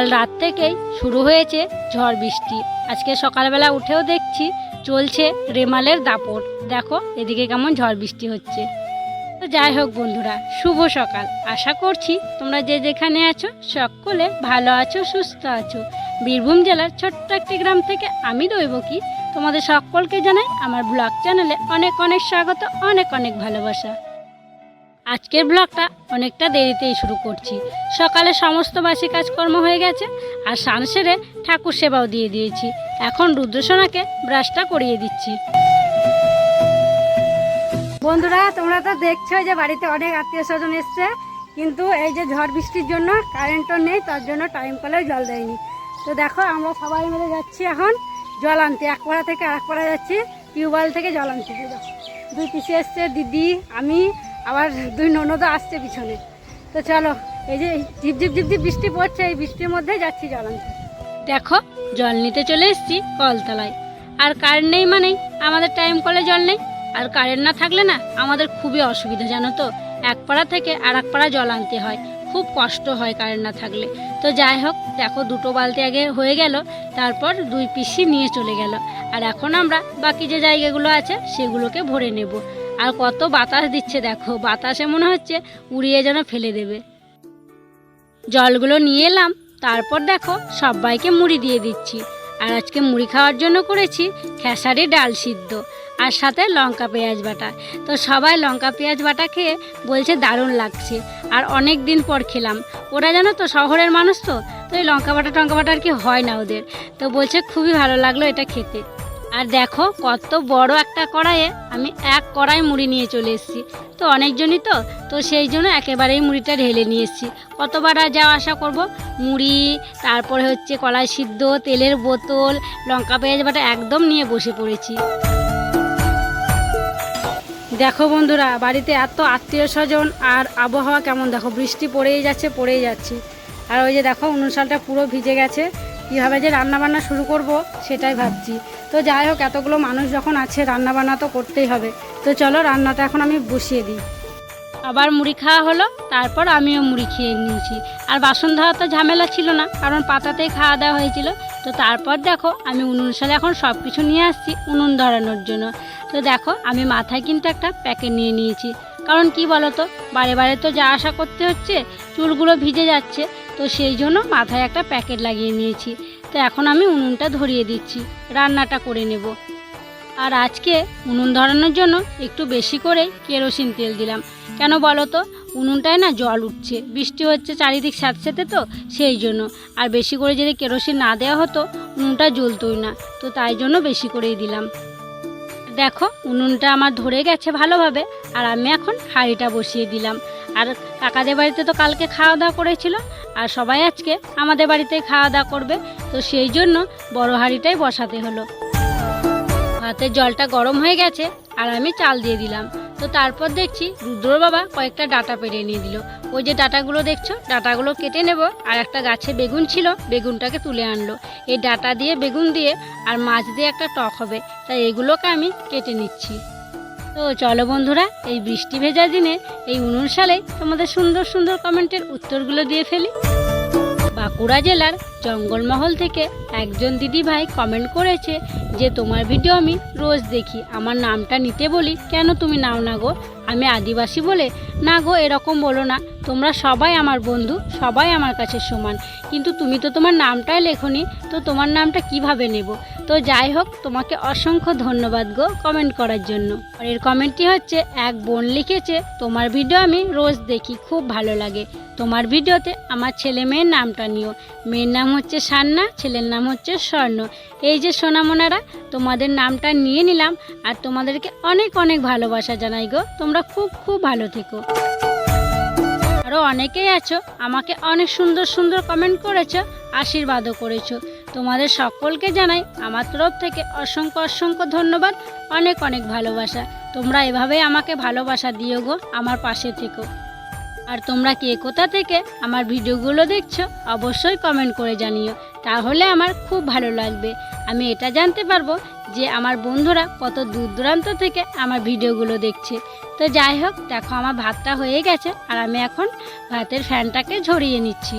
কাল রাত থেকেই শুরু হয়েছে ঝড় বৃষ্টি। আজকে সকালবেলা উঠেও দেখছি চলছে রেমালের দাপট। দেখো, এদিকে কেমন ঝড় বৃষ্টি হচ্ছে। তো যাই হোক বন্ধুরা, শুভ সকাল। আশা করছি তোমরা যে যেখানে আছো সকলে ভালো আছো, সুস্থ আছো। বীরভূম জেলার ছোট্ট একটি গ্রাম থেকে আমি দৈবকী তোমাদের সকলকে জানাই আমার ব্লগ চ্যানেলে অনেক অনেক স্বাগত, অনেক অনেক ভালোবাসা। আজকের ব্লগটা অনেকটা দেরিতেই শুরু করছি। সকালে সমস্ত বাসি কাজকর্ম হয়ে গেছে আর সান সেরে ঠাকুর সেবাও দিয়ে দিয়েছি। এখন রুদ্রসোনাকে ব্রাশটা করিয়ে দিচ্ছি। বন্ধুরা, তোমরা তো দেখছ যে বাড়িতে অনেক আত্মীয় স্বজন এসছে, কিন্তু এই যে ঝড় বৃষ্টির জন্য কারেন্টও নেই, তার জন্য টাইম কলেও জল দেয়নি। তো দেখো, আমরা সবাই মিলে যাচ্ছি এখন জল আনতে। এক পাড়া থেকে আরেক পাড়া যাচ্ছি, টিউবওয়েল থেকে জল আনতে। দুই পিসি এসছে, দিদি, আমি আবার দুই ননদও আসছে পিছনে। তো চলো, এই যে ঝিপ ঝিপ ঝিপ ঝিপ বৃষ্টি পড়ছে, এই বৃষ্টির মধ্যে যাচ্ছি জল আনতে দেখো, জল নিতে চলে এসেছি কলতলায়। আর কারেন্ট নেই মানেই, আমাদের টাইম কলে জল নেই। আর কারেন্ট না থাকলে না, আমাদের খুবই অসুবিধা, জানো তো? এক পাড়া থেকে আর এক পাড়া জল আনতে হয়। খুব কষ্ট হয় কারেন্ট না থাকলে। তো যাই হোক, দেখো দুটো বালতি আগে হয়ে গেল, তারপর দুই পিসি নিয়ে চলে গেল। আর এখন আমরা বাকি যে জায়গাগুলো আছে, সেগুলোকে ভরে নেব। আর কত বাতাস দিচ্ছে দেখো, বাতাসে মনে হচ্ছে উড়িয়ে যেন ফেলে দেবে। জলগুলো নিয়ে এলাম, তারপর দেখো সবাইকে মুড়ি দিয়ে দিচ্ছি। আর আজকে মুড়ি খাওয়ার জন্য করেছি খেসারি ডাল সিদ্ধ আর সাথে লঙ্কা পেঁয়াজ বাটা। তো সবাই লঙ্কা পেঁয়াজ বাটা খেয়ে বলছে দারুণ লাগছে। আর অনেক দিন পর খেলাম। ওরা জানো তো শহরের মানুষ তো তো এই লঙ্কা বাটা, টঙ্কা বাটা আর কি হয় না ওদের। তো বলছে খুবই ভালো লাগল এটা খেতে। আর দেখো কত বড় একটা কড়াইয়ে আমি এক কড়াই মুড়ি নিয়ে চলে এসেছি। তো অনেকজনই তো তো সেই জন্য একেবারেই মুড়িটা ঢেলে নিয়ে এসেছি। কতবার আর যাওয়া আসা করব? মুড়ি, তারপরে হচ্ছে কলাই সিদ্ধ, তেলের বোতল, লঙ্কা পেঁয়াজ বাটা একদম নিয়ে বসে পড়েছি। দেখো বন্ধুরা, বাড়িতে এত আত্মীয় স্বজন আর আবহাওয়া কেমন? দেখো বৃষ্টি পড়েই যাচ্ছে পড়েই যাচ্ছে। আর ওই যে দেখো উনুনশালটা পুরো ভিজে গেছে। কীভাবে যে রান্নাবান্না শুরু করব, সেটাই ভাবছি। তো যাই হোক, এতগুলো মানুষ যখন আছে, রান্নাবান্না তো করতেই হবে। তো চলো, রান্নাটা এখন আমি বসিয়ে দিই। আবার মুড়ি খাওয়া হলো, তারপর আমিও মুড়ি খেয়ে নিয়েছি। আর বাসন ধোয়া তো ঝামেলা ছিল না, কারণ পাতাতেই খাওয়া দাওয়া হয়েছিল। তো তারপর দেখো, আমি উনুন সালে এখন সব কিছু নিয়ে আসছি উনুন ধরানোর জন্য। তো দেখো, আমি মাথায় কিন্তু একটা প্যাকেট নিয়ে নিয়েছি। কারণ কি বলো তো বারে বারে তো যা আশা করতে হচ্ছে, চুলগুলো ভিজে যাচ্ছে। তো সেই জন্য মাথায় একটা প্যাকেট লাগিয়ে নিয়েছি। তো এখন আমি উনুনটা ধরিয়ে দিচ্ছি, রান্নাটা করে নেব। আর আজকে উনুন ধরানোর জন্য একটু বেশি করেই কেরোসিন তেল দিলাম। কেন বলো তো? উনুনটায় না জল উঠছে, বৃষ্টি হচ্ছে চারিদিক স্যাঁতস্যাঁতে তো, সেই জন্য। আর বেশি করে যদি কেরোসিন না দেওয়া হতো, উনুনটা জ্বলতোই না। তো তাই জন্য বেশি করেই দিলাম। দেখো, উনুনটা আমার ধরে গেছে ভালোভাবে, আর আমি এখন হাঁড়িটা বসিয়ে দিলাম। আর কাকাদের বাড়িতে তো কালকে খাওয়া দাওয়া করেছিল আর সবাই আজকে আমাদের বাড়িতে খাওয়া দাওয়া করবে। তো সেই জন্য বড় হাঁড়িটাই বসাতে হলো। ভাতের জলটা গরম হয়ে গেছে আর আমি চাল দিয়ে দিলাম। তো তারপর দেখছি রুদ্র বাবা কয়েকটা ডাটা পেরে নিয়ে দিল। ওই যে ডাটাগুলো দেখছ, ডাটাগুলো কেটে নেব আর একটা গাছে বেগুন ছিল, বেগুনটাকে তুলে আনলো। এই ডাটা দিয়ে বেগুন দিয়ে আর মাছ দিয়ে একটা টক হবে, তাই এগুলোকে আমি কেটে নিচ্ছি। তো চলো বন্ধুরা, এই বৃষ্টি ভেজা দিনে এই উনুন সালে তোমাদের সুন্দর সুন্দর কমেন্টের উত্তরগুলো দিয়ে ফেলি। বাঁকুড়া জেলার জঙ্গলমহল থেকে একজন দিদি ভাই কমেন্ট করেছে যে, তোমার ভিডিও আমি রোজ দেখি, আমার নামটা নিতে বলি, কেন তুমি নাও না গো? আমি আদিবাসী বলে, না গো, এরকম বলো না। তোমরা সবাই আমার বন্ধু, সবাই আমার কাছে সমান। কিন্তু তুমি তো তোমার নামটাই লেখনি, তো তোমার নামটা কীভাবে নেব? তো যাই হোক, তোমাকে অসংখ্য ধন্যবাদ গো কমেন্ট করার জন্য। পরের কমেন্টটি হচ্ছে, এক বোন লিখেছে, তোমার ভিডিও আমি রোজ দেখি, খুব ভালো লাগে। তোমার ভিডিওতে আমার ছেলে মেয়ের নামটা নিও। মেয়ের নাম হচ্ছে সান্না, ছেলের নাম হচ্ছে স্বর্ণ। এই যে সোনামোনারা, তোমাদের নামটা নিয়ে নিলাম, আর তোমাদেরকে অনেক অনেক ভালোবাসা জানাই গো। তোমরা খুব খুব ভালো থেকো। আরও অনেকেই আছো, আমাকে অনেক সুন্দর সুন্দর কমেন্ট করেছ, আশীর্বাদও করেছ। তোমাদের সকলকে জানাই আমার তরফ থেকে অসংখ্য অসংখ্য ধন্যবাদ, অনেক অনেক ভালোবাসা। তোমরা এভাবেই আমাকে ভালোবাসা দিও গো, আমার পাশে থেকো। আর তোমরা কে কোথা থেকে আমার ভিডিওগুলো দেখছ, অবশ্যই কমেন্ট করে জানিও। তাহলে আমার খুব ভালো লাগবে। আমি এটা জানতে পারব যে আমার বন্ধুরা কত দূর দূরান্ত থেকে আমার ভিডিওগুলো দেখছে। তো যাই হোক, দেখো আমার ভাতটা হয়ে গেছে আর আমি এখন ভাতের ফ্যানটাকে ঝরিয়ে নিচ্ছি।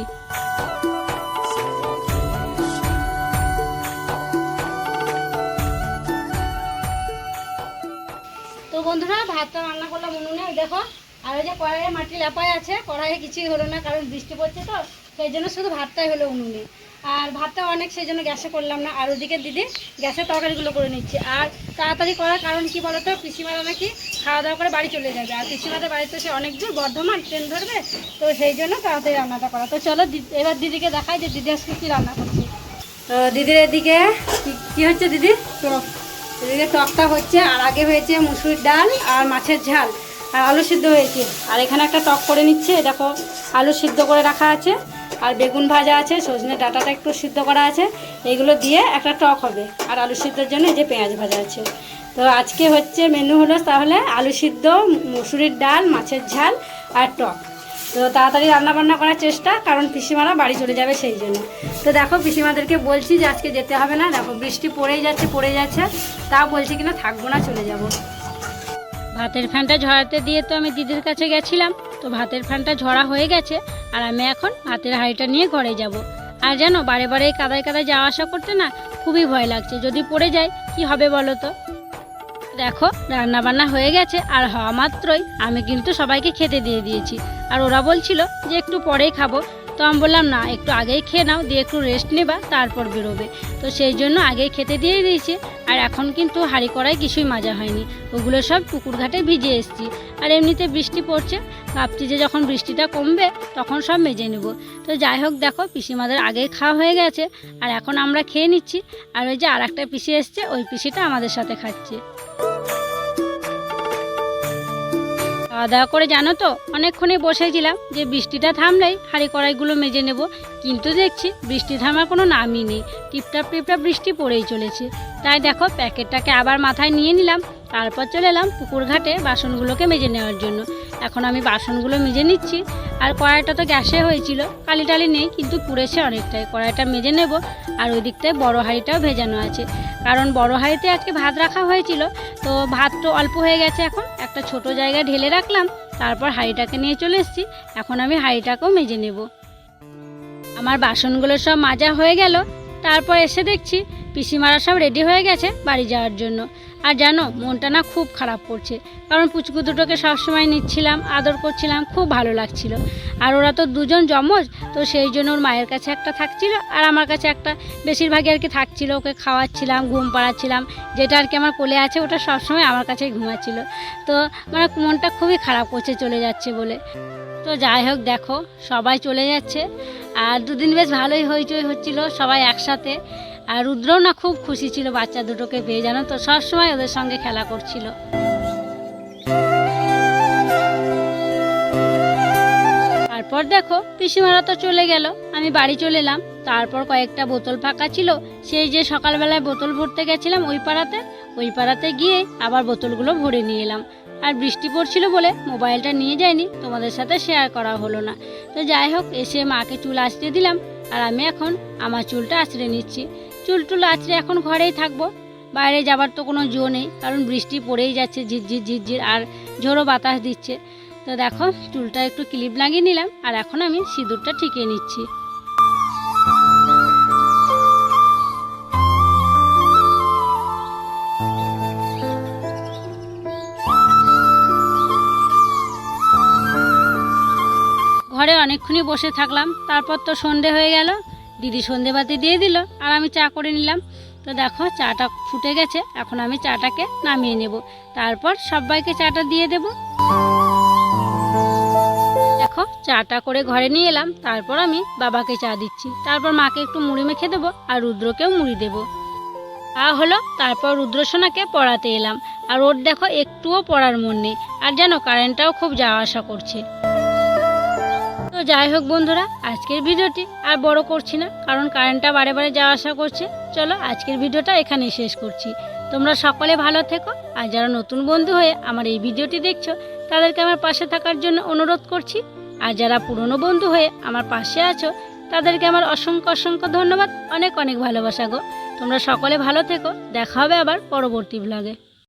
তো বন্ধুরা, ভাতটা রান্না করলাম উনুনে দেখো, আর ওই যে কড়াইয়ে মাটি লেপায় আছে, কড়াইয়ে কিছুই হলো না, কারণ বৃষ্টি পড়ছে তো, সেই জন্য শুধু ভাতটাই হলো উনুনে। আর ভাতটা অনেক সেই জন্য গ্যাসে করলাম না। আর ওদিকে দিদি গ্যাসের তরকারিগুলো করে নিচ্ছে। আর তাড়াতাড়ি করার কারণ কি বলতো? পিসিমারা নাকি খাওয়া দাওয়া করে বাড়ি চলে যাবে। আর পিসিমাদের বাড়িতে সে অনেক দূর, বর্ধমান, ট্রেন ধরবে। তো সেই জন্য তাড়াতাড়ি রান্নাটা করা। তো চলো এবার দিদিকে দেখাই যে দিদি আজকে কী রান্না করছে। তো দিদির এদিকে কি- হচ্ছে দিদি? এদিকে টকটা হচ্ছে, আর আগে হয়েছে মুসুরির ডাল আর মাছের ঝাল। আর আলু সিদ্ধ হয়েছে। আর এখানে একটা টক করে নিচ্ছে, দেখো। আলু সিদ্ধ করে রাখা আছে। আর বেগুন ভাজা আছে, সজনে ডাটাটা একটু সিদ্ধ করা আছে এইগুলো দিয়ে একটা টক হবে। আর আলু সিদ্ধর জন্য যে পেঁয়াজ ভাজা আছে। তো আজকে হচ্ছে মেনু হলো তাহলে আলু সিদ্ধ, মুসুরির ডাল, মাছের ঝাল আর টক। তো তাড়াতাড়ি রান্না বান্না করার চেষ্টা, কারণ পিসিমারা বাড়ি চলে যাবে সেই জন্য। তো দেখো পিসিমাদেরকে বলছি যে আজকে যেতে হবে না। দেখো বৃষ্টি পড়েই যাচ্ছে পড়ে যাচ্ছে। তাও বলছি কিনা থাকব না, চলে যাব। ভাতের ফ্যানটা ঝরাতে দিয়ে তো আমি দিদির কাছে গেছিলাম। তো ভাতের ফ্যানটা ঝরা হয়ে গেছে আর আমি এখন ভাতের হাঁড়িটা নিয়ে ঘরে যাব। আর যেন বারে বারে কাদায় কাদায় যাওয়া আসা করতে না খুবই ভয় লাগছে। যদি পড়ে যায়, কি হবে বলো তো? দেখো রান্না বান্না হয়ে গেছে আর হওয়া মাত্রই আমি কিন্তু সবাইকে খেতে দিয়ে দিয়েছি। আর ওরা বলছিল যে একটু পরেই খাব। তো আমি বললাম, না, একটু আগেই খেয়ে নাও, দিয়ে একটু রেস্ট নেবা, তারপর বেরোবে। তো সেই জন্য আগেই খেতে দিয়ে দিয়েছে। আর এখন কিন্তু হাঁড়ি করায় কিছুই মাজা হয়নি। ওগুলো সব পুকুর ঘাটে ভিজে এসেছি। আর এমনিতে বৃষ্টি পড়ছে। ভাবছি যে যখন বৃষ্টিটা কমবে, তখন সব মেজে নেব। তো যাই হোক, দেখো, পিসিমাদের আগেই খাওয়া হয়ে গেছে। আর এখন আমরা খেয়ে নিচ্ছি। আর ওই যে আর একটা পিসি এসছে, ওই পিসিটা আমাদের সাথে খাচ্ছে। খাওয়া দাওয়া করে জানো তো? অনেকক্ষণে বসেছিলাম যে বৃষ্টিটা থামলেই হাঁড়ি কড়াইগুলো মেজে নেব। কিন্তু দেখছি বৃষ্টি থামার কোনো নামই নেই। টিপটাপ টিপটাপ বৃষ্টি পড়েই চলেছে। তাই দেখো প্যাকেটটাকে আবার মাথায় নিয়ে নিলাম। তারপর চলে এলাম পুকুর ঘাটে বাসনগুলোকে মেজে নেওয়ার জন্য। এখন আমি বাসনগুলো মেজে নিচ্ছি। আর কড়াইটা তো গ্যাসে হয়েছিল, কালি টালি নেই, কিন্তু পুড়েছে অনেকটাই। কড়াইটা মেজে নেব, আর ওই দিকটায় বড় হাঁড়িটাও ভেজানো আছে। কারণ বড় হাঁড়িতে আজকে ভাত রাখা হয়েছিল, তো ভাত তো অল্প হয়ে গেছে এখন। একটা ছোট জায়গায় ঢেলে রাখলাম, তারপর হাঁড়িটাকে নিয়ে চলে এসেছি। এখন আমি হাঁড়িটাকেও মেজে নেব। আমার বাসনগুলো সব মাজা হয়ে গেল তারপর এসে দেখছি পিসিমারা সব রেডি হয়ে গেছে বাড়ি যাওয়ার জন্য। আর জানো, মনটা না খুব খারাপ করছে। কারণ পুচকু দুটোকে সবসময় নিচ্ছিলাম, আদর করছিলাম, খুব ভালো লাগছিল। আর ওরা তো দুজন জমজ তো সেই জন্য ওর মায়ের কাছে একটা থাকছিল আর আমার কাছে একটা। বেশিরভাগই আর কি থাকছিল, ওকে খাওয়াচ্ছিলাম, ঘুম পাড়াচ্ছিলাম, যেটা আর কি আমার কোলে আছে, ওটা সবসময় আমার কাছেই ঘুমাচ্ছিল। তো মানে মনটা খুবই খারাপ করছে, চলে যাচ্ছে বলে। তো যাই হোক, দেখো, সবাই চলে যাচ্ছে। আর দুদিন বেশ ভালোই হইচই হচ্ছিল সবাই একসাথে। আর রুদ্রও না খুব খুশি ছিল বাচ্চা দুটোকে পেয়ে, জানো তো? সবসময় ওদের সঙ্গে খেলা করছিল। তারপর দেখো, পিসিমারা তো চলে গেল। আমি বাড়ি চলে এলাম। তারপর কয়েকটা বোতল ফাঁকা ছিল। সেই যে সকালবেলায় বোতল ভরতে গেছিলাম ওই পাড়াতে ওই পাড়াতে গিয়ে আবার বোতলগুলো ভরে নিয়ে এলাম। আর বৃষ্টি পড়ছিল বলে মোবাইলটা নিয়ে যায়নি, তোমাদের সাথে শেয়ার করা হলো না। তো যাই হোক, এসে মাকে চুল আঁচড়ে দিলাম, আর আমি এখন আমার চুলটা আঁচড়ে নিচ্ছি। চুল টুল আঁচড়ে এখন ঘরেই থাকব। বাইরে যাবার তো কোনো জো নেই, কারণ বৃষ্টি পড়েই যাচ্ছে ঝিরঝির ঝিরঝির আর ঝোড়ো বাতাস দিচ্ছে। তো দেখো, চুলটা একটু ক্লিপ লাগিয়ে নিলাম, আর এখন আমি সিঁদুরটা ঠিকিয়ে নিচ্ছি। ঘরে অনেকক্ষণই বসে থাকলাম। তারপর তো সন্ধে হয়ে গেল। দিদি সন্ধে বাতি দিয়ে দিল, আর আমি চা করে নিলাম। তো দেখো, চাটা ফুটে গেছে, এখন আমি চাটাকে নামিয়ে নেব। তারপর সবাইকে চাটা দিয়ে দেব। দেখো, চাটা করে ঘরে নিয়ে এলাম। তারপর আমি বাবাকে চা দিচ্ছি। তারপর মাকে একটু মুড়ি মেখে দেবো, আর রুদ্রকেও মুড়ি দেবো। তা হলো, তারপর রুদ্রসোনাকে পড়াতে এলাম। আর ওর দেখো, একটুও পড়ার মন নেই। আর জানো কারেন্টটাও খুব যাওয়া আসা করছে। তো যাই হোক বন্ধুরা, আজকের ভিডিওটি আর বড় করছি না, কারণ কারেন্টটা বারে বারে যাওয়া আসা করছে। চলো আজকের ভিডিওটা এখানেই শেষ করছি। তোমরা সকলে ভালো থেকো, আর যারা নতুন বন্ধু হয়ে আমার এই ভিডিওটি দেখছ, তাদেরকে আমার পাশে থাকার জন্য অনুরোধ করছি। আর যারা পুরনো বন্ধু হয়ে আমার পাশে আছো, তাদেরকে আমার অসংখ্য অসংখ্য ধন্যবাদ, অনেক অনেক ভালোবাসা গো। তোমরা সকলে ভালো থেকো, দেখা হবে আবার পরবর্তী ব্লগে